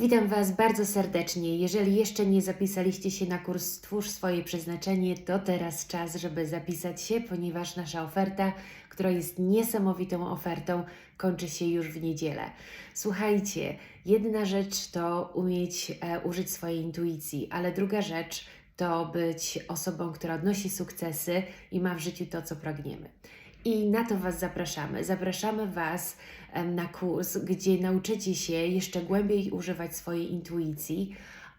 Witam Was bardzo serdecznie. Jeżeli jeszcze nie zapisaliście się na kurs Stwórz swoje przeznaczenie, to teraz czas, żeby zapisać się, ponieważ nasza oferta, która jest niesamowitą ofertą, kończy się już w niedzielę. Słuchajcie, jedna rzecz to umieć e, użyć swojej intuicji, ale druga rzecz to być osobą, która odnosi sukcesy i ma w życiu to, co pragniemy. I na to Was zapraszamy. Zapraszamy Was na kurs, gdzie nauczycie się jeszcze głębiej używać swojej intuicji,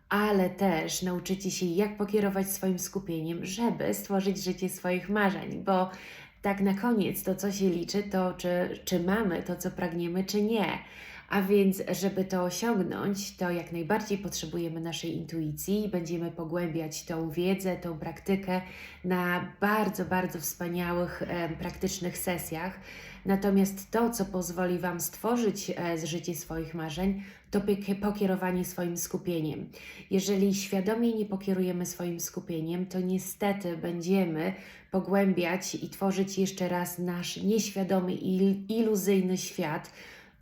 ale też nauczycie się, jak pokierować swoim skupieniem, żeby stworzyć życie swoich marzeń, bo tak na koniec to, co się liczy, to czy, czy mamy to, co pragniemy, czy nie. A więc, żeby to osiągnąć, to jak najbardziej potrzebujemy naszej intuicji i będziemy pogłębiać tą wiedzę, tą praktykę na bardzo, bardzo wspaniałych, e, praktycznych sesjach. Natomiast to, co pozwoli Wam stworzyć e, z życie swoich marzeń, to pokierowanie swoim skupieniem. Jeżeli świadomie nie pokierujemy swoim skupieniem, to niestety będziemy pogłębiać i tworzyć jeszcze raz nasz nieświadomy i iluzyjny świat,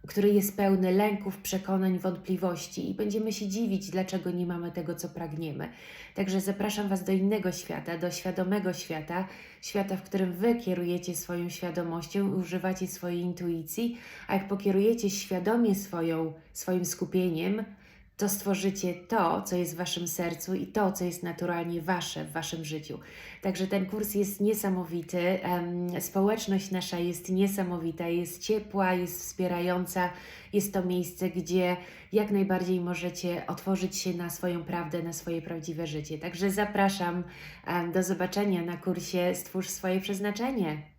który jest pełny lęków, przekonań, wątpliwości i będziemy się dziwić, dlaczego nie mamy tego, co pragniemy. Także zapraszam Was do innego świata, do świadomego świata, świata, w którym Wy kierujecie swoją świadomością i używacie swojej intuicji, a jak pokierujecie świadomie swoją, swoim skupieniem, to stworzycie to, co jest w Waszym sercu i to, co jest naturalnie Wasze w Waszym życiu. Także ten kurs jest niesamowity. Społeczność nasza jest niesamowita, jest ciepła, jest wspierająca. Jest to miejsce, gdzie jak najbardziej możecie otworzyć się na swoją prawdę, na swoje prawdziwe życie. Także zapraszam do zobaczenia na kursie Stwórz swoje przeznaczenie.